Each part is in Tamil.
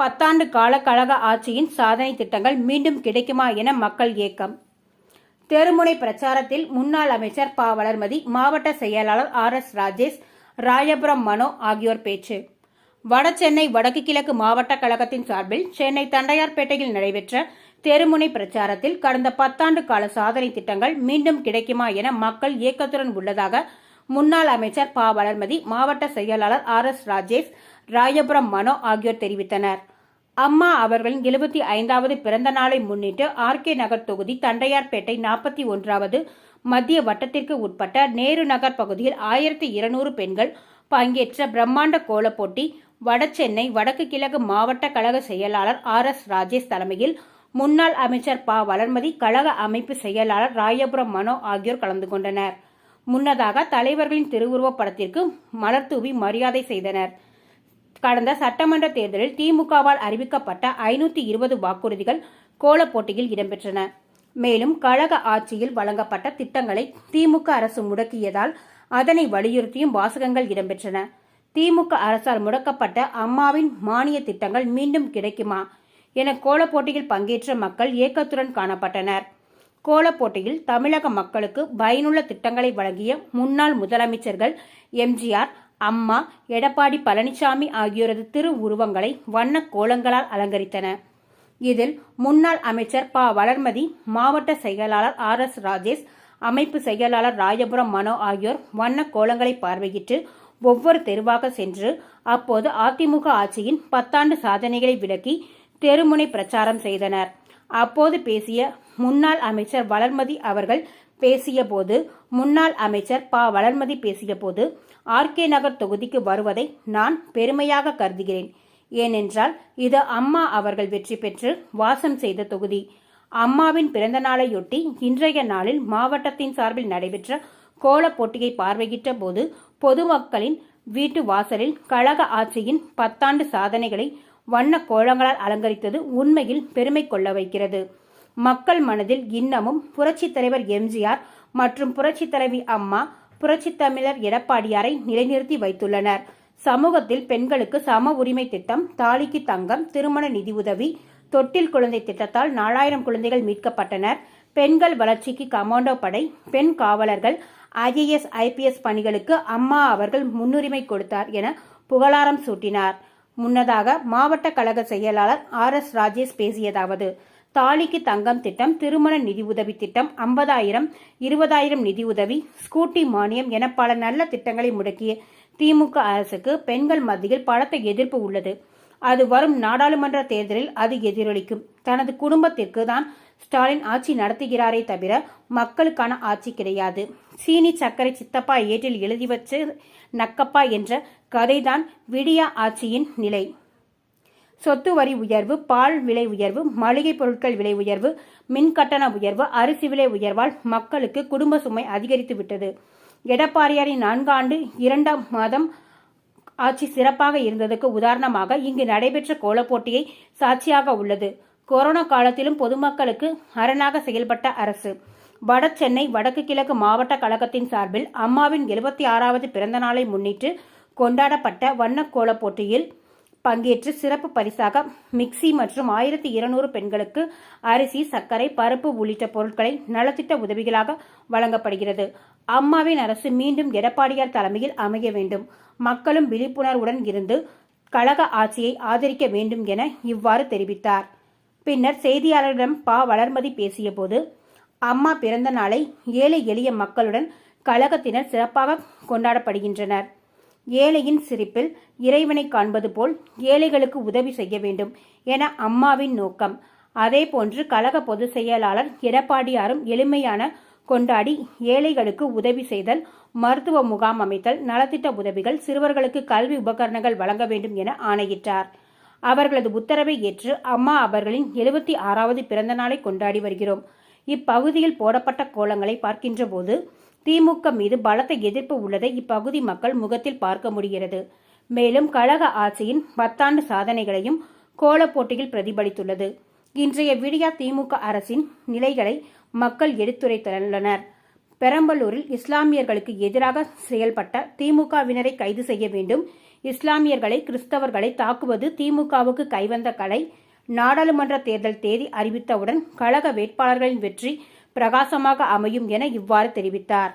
பத்தாண்டு கால கழக ஆட்சியின் சாதனை திட்டங்கள் மீண்டும் கிடைக்குமா என மக்கள் ஏக்கம். தெருமுனை பிரச்சாரத்தில் முன்னாள் அமைச்சர் ப. வளர்மதி மாவட்ட செயலாளர் ஆர். எஸ். ராஜேஷ் ராயபுரம் மனோ ஆகியோர் பேச்சு. வடசென்னை வடக்கு கிழக்கு மாவட்ட கழகத்தின் சார்பில் சென்னை தண்டையார்பேட்டையில் நடைபெற்ற தெருமுனை பிரச்சாரத்தில் கடந்த பத்தாண்டு கால சாதனை திட்டங்கள் மீண்டும் கிடைக்குமா என மக்கள் ஏக்கத்துடன் உள்ளதாக முன்னாள் அமைச்சர் ப. வளர்மதி மாவட்ட செயலாளர் ஆர். எஸ். ராஜேஷ் ராயபுரம் மனோ ஆகியோர் தெரிவித்தனர். அம்மா அவர்களின் எழுபத்தி ஐந்தாவது பிறந்த நாளை முன்னிட்டு ஆர்கே நகர் தொகுதி தண்டையார்பேட்டை நாற்பத்தி ஒன்றாவது மத்திய வட்டத்திற்கு உட்பட்ட நேரு நகர் பகுதியில் ஆயிரத்தி இருநூறு பெண்கள் பங்கேற்ற பிரம்மாண்ட கோலப் போட்டி வடசென்னை வடக்கு கிழக்கு மாவட்ட கழக செயலாளர் ஆர் எஸ் ராஜேஷ் தலைமையில் முன்னாள் அமைச்சர் ப. வளர்மதி கழக அமைப்பு செயலாளர் ராயபுரம் மனோ ஆகியோர் கலந்து கொண்டனர். முன்னதாக தலைவர்களின் திருவுருவப் படத்திற்கு மலர் தூவி மரியாதை செய்தனர். கடந்த சட்டமன்ற தேர்தலில் திமுகவால் அறிவிக்கப்பட்ட ஐநூத்தி இருபது வாக்குறுதிகள் கோலப் போட்டியில் இடம்பெற்றன. மேலும் கழக ஆட்சியில் வழங்கப்பட்ட திட்டங்களை திமுக அரசு முடக்கியதால் அதனை வலியுறுத்தியும் வாசகங்கள் இடம்பெற்றன. திமுக அரசால் முடக்கப்பட்ட அம்மாவின் மானிய திட்டங்கள் மீண்டும் கிடைக்குமா என கோலப்போட்டியில் பங்கேற்ற மக்கள் ஏக்கத்துடன் காணப்பட்டனர். கோலப் போட்டியில் தமிழக மக்களுக்கு பயனுள்ள திட்டங்களை வழங்கிய முன்னாள் முதலமைச்சர்கள் எம்ஜிஆர் அம்மா எடப்பாடி பழனிசாமி ஆகியோரது திரு உருவங்களை வண்ண கோலங்களால் அலங்கரித்தன. இதில் முன்னாள் அமைச்சர் ப. வளர்மதி மாவட்ட செயலாளர் ஆர். எஸ். ராஜேஷ் அமைப்பு செயலாளர் ராஜபுரம் மனோ ஆகியோர் வண்ண கோலங்களை பார்வையிட்டு ஒவ்வொரு தெருவாக சென்று அப்போது அதிமுக ஆட்சியின் பத்தாண்டு சாதனைகளை விளக்கி தெருமுனை பிரச்சாரம் செய்தனர். அப்போது பேசிய முன்னாள் அமைச்சர் வளர்மதி அவர்கள் பேசியபோது முன்னாள் அமைச்சர் ப. வளர்மதி பேசியபோது ஆர்கே நகர் தொகுதிக்கு வருவதை நான் பெருமையாக கருதுகிறேன். ஏனென்றால் இது அம்மா அவர்கள் வெற்றி பெற்று வாசம் செய்த தொகுதி. அம்மாவின் பிறந்த நாளையொட்டி இன்றைய நாளில் மாவட்டத்தின் சார்பில் நடைபெற்ற கோலப் போட்டியை பார்வையிட்ட போது பொதுமக்களின் வீட்டு வாசலில் கழக ஆட்சியின் பத்தாண்டு சாதனைகளை வண்ண கோலங்களால் அலங்கரித்தது உண்மையில் பெருமை கொள்ள வைக்கிறது. மக்கள் மனதில் இன்னமும் புரட்சித் தலைவர் எம்ஜிஆர் மற்றும் புரட்சித் தலைவி அம்மா புரட்சித் தமிழர் எடப்பாடியாரை நிலைநிறுத்தி வைத்துள்ளனர். சமூகத்தில் பெண்களுக்கு சம உரிமை திட்டம் தாலிக்கு தங்கம் திருமண நிதி உதவி தொட்டில் குழந்தை திட்டத்தால் நாலாயிரம் குழந்தைகள் மீட்கப்பட்டனர். பெண்கள் வளர்ச்சிக்கு கமாண்டோ படை பெண் காவலர்கள் ஐஏஎஸ் ஐபிஎஸ் பணிகளுக்கு அம்மா அவர்கள் முன்னுரிமை கொடுத்தார் என புகழாரம் சூட்டினார். முன்னதாக மாவட்ட கழக செயலாளர் ஆர் எஸ் ராஜேஷ் பேசியதாவது தாலிக்கு தங்கம் திட்டம் திருமண நிதி உதவி திட்டம் ஐம்பதாயிரம் இருபதாயிரம் நிதி உதவி ஸ்கூட்டி மானியம் என பல நல்ல திட்டங்களை முடக்கிய திமுக அரசுக்கு பெண்கள் மத்தியில் பலத்த எதிர்ப்பு உள்ளது. அது வரும் நாடாளுமன்ற தேர்தலில் அது எதிரொலிக்கும். தனது குடும்பத்திற்கு தான் ஸ்டாலின் ஆட்சி நடத்துகிறாரே தவிர மக்களுக்கான ஆட்சி கிடையாது. சீனி சர்க்கரை சித்தப்பா ஏட்டில் எழுதி வச்சு நக்கப்பா என்ற கதைதான் விடியா ஆட்சியின் நிலை. சொத்து வரி உயர்வு பால் விலை உயர்வு மளிகை பொருட்கள் விலை உயர்வு மின் கட்டண உயர்வு அரிசி விலை உயர்வால் மக்களுக்கு குடும்ப சுமை அதிகரித்து விட்டது. எடப்பாடியாரின் நான்காண்டு இரண்டாம் மாதம் ஆட்சி சிறப்பாக இருந்ததுக்கு உதாரணமாக இங்கு நடைபெற்ற கோலப்போட்டியை சாட்சியாக உள்ளது. கொரோனா காலத்திலும் பொதுமக்களுக்கு அரணாக செயல்பட்ட அரசு. வட சென்னை வடக்கு கிழக்கு மாவட்ட கழகத்தின் சார்பில் அம்மாவின் எழுபத்தி ஆறாவது பிறந்த நாளை முன்னிட்டு கொண்டாடப்பட்ட வண்ண கோலப் போட்டியில் பங்கேற்று சிறப்பு பரிசாக மிக்சி மற்றும் ஆயிரத்தி இருநூறு பெண்களுக்கு அரிசி சர்க்கரை பருப்பு உள்ளிட்ட பொருட்களை நலத்திட்ட உதவிகளாக வழங்கப்படுகிறது. அம்மாவின் அரசு மீண்டும் எடப்பாடியார் தலைமையில் அமைய வேண்டும். மக்களும் விழிப்புணர்வுடன் இருந்து கழக ஆட்சியை ஆதரிக்க வேண்டும் என இவ்வாறு தெரிவித்தார். பின்னர் செய்தியாளர்களிடம் பா. வளர்மதி பேசியபோது அம்மா பிறந்த நாளை ஏழை எளிய மக்களுடன் கழகத்தினர் சிறப்பாக கொண்டாடப்படுகின்றனர். ஏழையின் சிரிப்பில் இறைவனை காண்பது போல் ஏழைகளுக்கு உதவி செய்ய வேண்டும் என அம்மாவின் நோக்கம். அதேபோன்று கழக பொதுச் செயலாளர் எடப்பாடியாரும் எளிமையான கொண்டாடி ஏழைகளுக்கு உதவி செய்தல் மருத்துவ முகாம் அமைத்தல் நலத்திட்ட உதவிகள் சிறுவர்களுக்கு கல்வி உபகரணங்கள் வழங்க வேண்டும் என ஆணையிட்டார். அவர்களது உத்தரவை ஏற்று அம்மா அவர்களின் எழுபத்தி ஆறாவது பிறந்த நாளை கொண்டாடி வருகிறோம். இப்பகுதியில் போடப்பட்ட கோலங்களை பார்க்கின்ற போது திமுக மீது பலத்த எதிர்ப்பு உள்ளதை இப்பகுதி மக்கள் முகத்தில் பார்க்க முடிகிறது. மேலும் கழக ஆட்சியின் பத்தாண்டு சாதனைகளையும் கோல போட்டியில் பிரதிபலித்துள்ளது. இன்றைய விடியா திமுக அரசின் நிலைகளை மக்கள் எடுத்துரைத்துள்ளனர். பெரம்பலூரில் இஸ்லாமியர்களுக்கு எதிராக செயல்பட்ட திமுகவினரை கைது செய்ய வேண்டும். இஸ்லாமியர்களை கிறிஸ்தவர்களை தாக்குவது திமுகவுக்கு கைவந்த கலை. நாடாளுமன்ற தேர்தல் தேதி அறிவித்தவுடன் கழக வேட்பாளர்களின் வெற்றி பிரகாசமாக அமையும் என இவ்வாறு தெரிவித்தார்.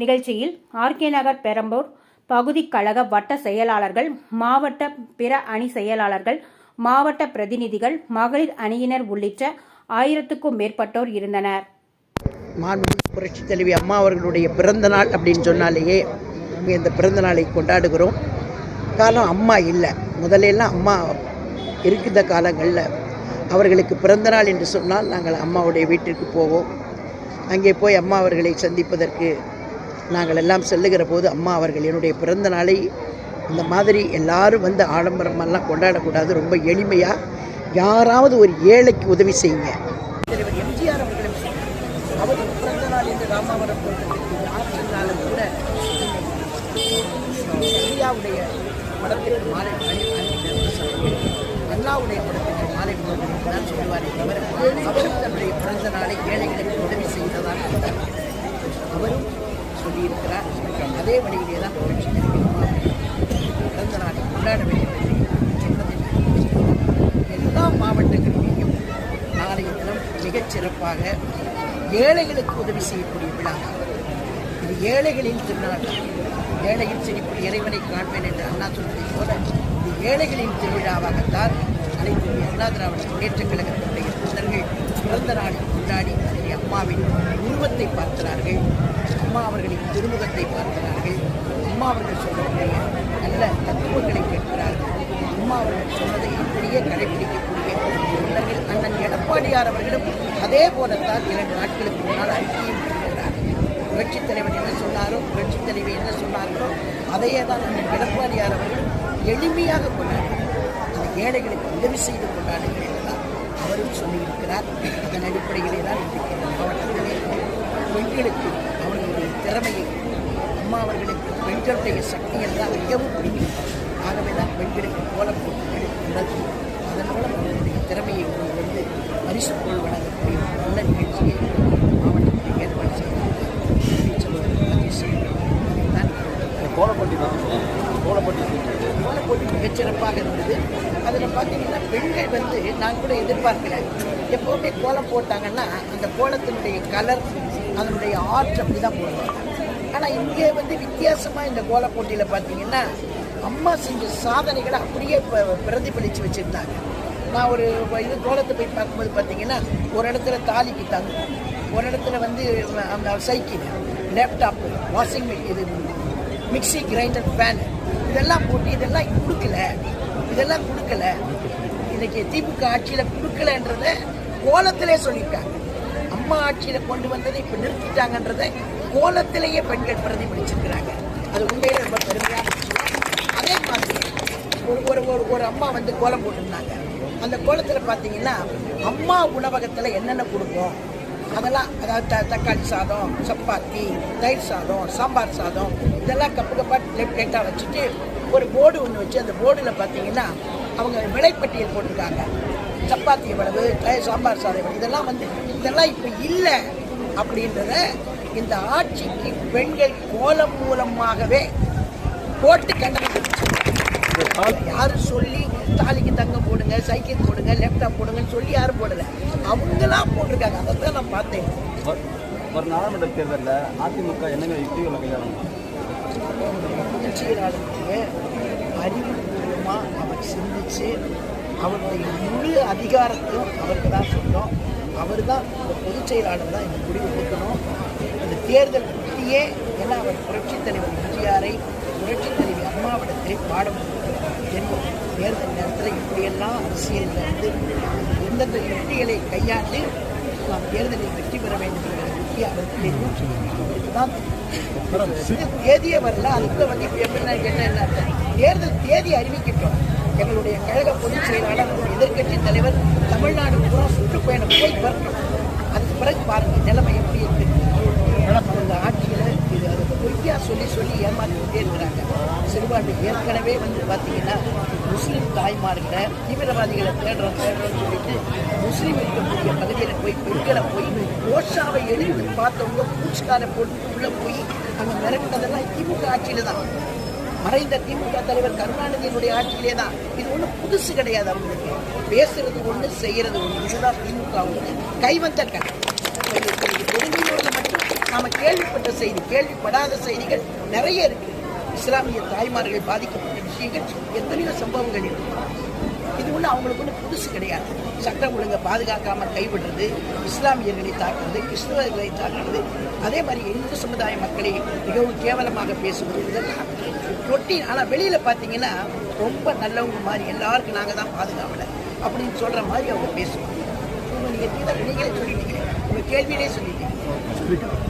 நிகழ்ச்சியில் ஆர்கே நகர் பெரம்பூர் பகுதி கழக வட்ட செயலாளர்கள் மாவட்ட பிற அணி செயலாளர்கள் மாவட்ட பிரதிநிதிகள் மகளிர் அணியினர் உள்ளிட்ட ஆயிரத்துக்கும் மேற்பட்டோர் இருந்தனர். மாண்புமிகு புரட்சி தலைவி அம்மா அவர்களுடைய பிறந்த நாள் அப்படின்னு சொன்னாலேயே இந்த பிறந்த நாளை கொண்டாடுகிறோம். காலம் அம்மா இல்லை. முதலெல்லாம் அம்மா இருக்கிற காலங்களில் அவர்களுக்கு பிறந்தநாள் என்று சொன்னால் நாங்கள் அம்மாவுடைய வீட்டிற்கு போவோம். அங்கே போய் அம்மா அவர்களை சந்திப்பதற்கு நாங்கள் எல்லாம் செல்லுகிற போது அம்மா அவர்கள் என்னுடைய பிறந்த நாளை இந்த மாதிரி எல்லாரும் வந்து ஆடம்பரமெல்லாம் கொண்டாடக்கூடாது. ரொம்ப எளிமையாக யாராவது ஒரு ஏழைக்கு உதவி செய்யுங்க. தலைவர் எம்ஜிஆர் அவர்களும் அவருக்கு பிறந்த நாள் என்று ராமாவரம் யார் கூட இந்தியாவுடைய படத்திற்கு மாலை அணி அணிந்து சொல்லுங்கள் படத்திற்கு மாலை போடுவது தான் சொல்லுவாரே தவிர அவரும் தன்னுடைய பிறந்த நாளை ஏழைகளுக்கு உதவி செய்ததாக அவரும் சொல்லியிருக்கிறார். அதே வழியிலே தான் புகழ்ச்சி பிறந்த நாளை கொண்டாட வேண்டும் எல்லா மாவட்டங்களிலேயும் நாளைய தினம் மிகச் சிறப்பாக ஏழைகளுக்கு உதவி செய்யக்கூடிய விழா. இது ஏழைகளின் திருநாள். ஏழையின் சிரிப்பில் இறைவனை காண்பேன் என்று அண்ணா சொல்வதைப் போல இது ஏழைகளின் திருவிழாவாகத்தான் அனைத்து அண்ணா திராவிட முன்னேற்றக் கழகத்தினுடைய தொண்டர்கள் பிறந்த நாளை கொண்டாடி அதிலே அம்மாவின் உருவத்தை பார்க்கிறார்கள். அம்மா அவர்களின் திருமுகத்தை பார்க்கிறார்கள். அம்மா அவர்கள் சொல்லக்கூடிய நல்ல தத்துவங்களை கேட்கிறார்கள். அம்மா அவர்கள் சொன்னதை அப்படியே கடைபிடிக்கக்கூடிய தொண்டர்கள் அண்ணன் எடப்பாடியார் அவர்களும் அதே போலத்தான் இரண்டு நாட்களுக்கு முன்னால் அறிக்கையும் விட்டிருக்கிறார் புரட்சித் தலைவர் என்ன சொன்னாரோ புரட்சித் தலைவர் என்ன சொன்னார்களோ அதையே தான் அண்ணன் எடப்பாடியார் அவர்கள் எளிமையாக கொண்டாடுகிறார் ஏழைகளுக்கு உதவி செய்து கொண்டாடுங்கள் என்றுதான் அவரும் சொல்லியிருக்கிறார். அதன் அடிப்படையிலே தான் இன்றைக்கு இந்த மாவட்டத்திலே பெண்களுக்கு அவர்களுடைய திறமையை அம்மா அவர்களுக்கு பெண்களுடைய சக்தி என்றால் மிகவும் பிடிக்கும். ஆகவே தான் பெண்களுக்கு கோலம் போட்டுகள் நடத்தி அதன் மூலம் அவர்களுடைய திறமையை கொண்டு வந்து பரிசு பொருள் வழங்கக்கூடிய நல்ல நிகழ்ச்சியை மாவட்டத்தில் ஏற்பாடு செய்திருக்கிறார் கோலப்பட்டி தான் கோலப்பட்டி கோலப்போட்டி மிகச்சிறப்பாக இருந்தது அதில் பார்த்தீங்கன்னா பெண்கள் வந்து நான் கூட எதிர்பார்க்கிறேன் எப்போவுமே கோலம் போட்டாங்கன்னா அந்த கோலத்தினுடைய கலர் அதனுடைய ஆர்ட் அப்படி தான் போடுவாங்க. ஆனால் இங்கே வந்து வித்தியாசமாக இந்த கோல போட்டியில் பார்த்தீங்கன்னா அம்மா செஞ்ச சாதனைகளை அப்படியே பிரதிபலித்து வச்சுருந்தாங்க. நான் ஒரு இது கோலத்தை போய் பார்க்கும்போது பார்த்தீங்கன்னா ஒரு இடத்துல தாலிக்கு தங்கும் ஒரு இடத்துல வந்து அந்த சைக்கிள் லேப்டாப் வாஷிங் இது மிக்ஸி கிரைண்டர் ஃபேன் இதெல்லாம் போட்டு இதெல்லாம் கொடுக்கல. இதெல்லாம் கொடுக்கல. இன்னைக்கு திமுக ஆட்சியில் கொடுக்கலன்றத கோலத்திலே சொல்லியிருக்காங்க. அம்மா ஆட்சியில் கொண்டு வந்ததை இப்போ நிறுத்திட்டாங்கன்றதை கோலத்திலேயே பெண்கள் பிரதிபலிச்சிருக்கிறாங்க அது உண்மையிலே ரொம்ப பெருமையான அதே மாதிரி ஒரு ஒரு ஒரு ஒரு அம்மா வந்து கோலம் போட்டிருந்தாங்க. அந்த கோலத்தில் பார்த்தீங்கன்னா அம்மா உணவகத்தில் என்னென்ன கொடுக்கும் அதெல்லாம் அதாவது த தக்காளி சாதம் சப்பாத்தி தயிர் சாதம் சாம்பார் சாதம் இதெல்லாம் கப்பு கப்பாக பிளேட் பிளேட்டாக வச்சுட்டு ஒரு போர்டு ஒன்று வச்சு அந்த போர்டில் பார்த்தீங்கன்னா அவங்க விலைப்பட்டியல் போட்டிருக்காங்க. சப்பாத்தி எவ்வளவு சாம்பார் சாதம் எவ்வளவு இதெல்லாம் வந்து இதெல்லாம் இப்போ இல்லை அப்படின்றத இந்த ஆட்சிக்கு பெண்கள் கோலம் மூலமாகவே போட்டு கண்டனம் யாரும் சொல்லி தாலிக்கு தங்கம் போடுங்க சைக்கிள் போடுங்க லேப்டாப் போடுங்கன்னு சொல்லி யாரும் போடல. அவங்களாம் போட்டிருக்காங்க. அதை தான் நான் பார்த்தேன். வரும் நாடாளுமன்ற தேர்தலில் அதிமுக என்னென்ன யுக்திகளை கையாளணும்? அவர் சிந்திச்சு அவருடைய முழு அதிகாரத்தையும் அவருக்கு தான் சொன்னோம். அவர் தான் இந்த பொதுச் செயலாளர் தான் இந்த முடிவு கொடுக்கணும் இந்த தேர்தல் பற்றியே ஏன்னா அவர் புரட்சித் தலைவர் எம்ஜிஆரை புரட்சித் தலைவி அம்மாவிடத்தை பாடம் என்னும் தேர்தல் நேரத்தில் இப்படியெல்லாம் அரசியலில் வந்து எந்தெந்த யுக்திகளை கையாண்டு நாம் தேர்தலில் வெற்றி பெற வேண்டும் என்ற யுக்தி அவருக்கு தெரியும். அவருக்கு தான் தேதியே வரல. அதுக்குள்ள வந்து இப்போ என்ன என்ன தேர்தல் தேதி அறிவிக்கட்டும். எங்களுடைய கழக பொதுச் செயலாளர் எதிர்க்கட்சி தலைவர் தமிழ்நாடு பூரா சுற்றுப்பயணம் போய் வரணும். அதுக்கு பிறகு பாருங்க நிலைமை எப்படி இருக்கு. இந்த ஆட்சியில் இது அது பொய்யா சொல்லி சொல்லி ஏமாற்றிக்கிட்டே இருக்கிறாங்க. சிறுபான்மை ஏற்கனவே வந்து பார்த்தீங்கன்னா முஸ்லீம் தாய்மார்களை தீவிரவாதிகளை தேடுறோம் தேடுறோம்னு சொல்லிட்டு முஸ்லீம் இருக்கக்கூடிய பகுதியில் போய் பெண்களை போய் ஓஷாவை எழுதி பார்த்தவங்க பூச்சிக்காரை போட்டு உள்ளே போய் அங்கே மிரட்டினதெல்லாம் திமுக ஆட்சியில் தான். மறைந்த திமுக தலைவர் கருணாநிதியினுடைய ஆட்சியிலே தான் இது ஒன்றும் புதுசு கிடையாது அவங்களுக்கு. பேசுறது ஒன்று செய்யறது ஒன்று இதுதான் திமுக கைவந்த கண் கொடுமையோடு மட்டும் நாம கேள்விப்பட்ட செய்தி கேள்விப்படாத செய்திகள் நிறைய இருக்கு. இஸ்லாமிய தாய்மார்கள் பாதிக்கப்பட்ட விஷயங்கள் எத்தனையோ சம்பவங்கள் இருக்கு. இது ஒன்று அவங்களுக்கு ஒன்று புதுசு கிடையாது. சட்டம் ஒழுங்கை பாதுகாக்காமல் கைவிடுறது இஸ்லாமியர்களை தாக்குறது கிறிஸ்தவர்களை தாக்குறது. அதே மாதிரி இந்து சமுதாய மக்களை மிகவும் கேவலமாக பேசுவது இதெல்லாம் தொட்டி ஆனால் வெளியில் பார்த்தீங்கன்னா ரொம்ப நல்லவங்க மாதிரி எல்லாருக்கும் நாங்கள் தான் பாதுகாவலை அப்படின்னு சொல்கிற மாதிரி அவங்க பேசுவாங்க. நீங்கள் நீங்களே சொல்லிட்டீங்க உங்கள் கேள்வியிலே சொல்லிட்டீங்க.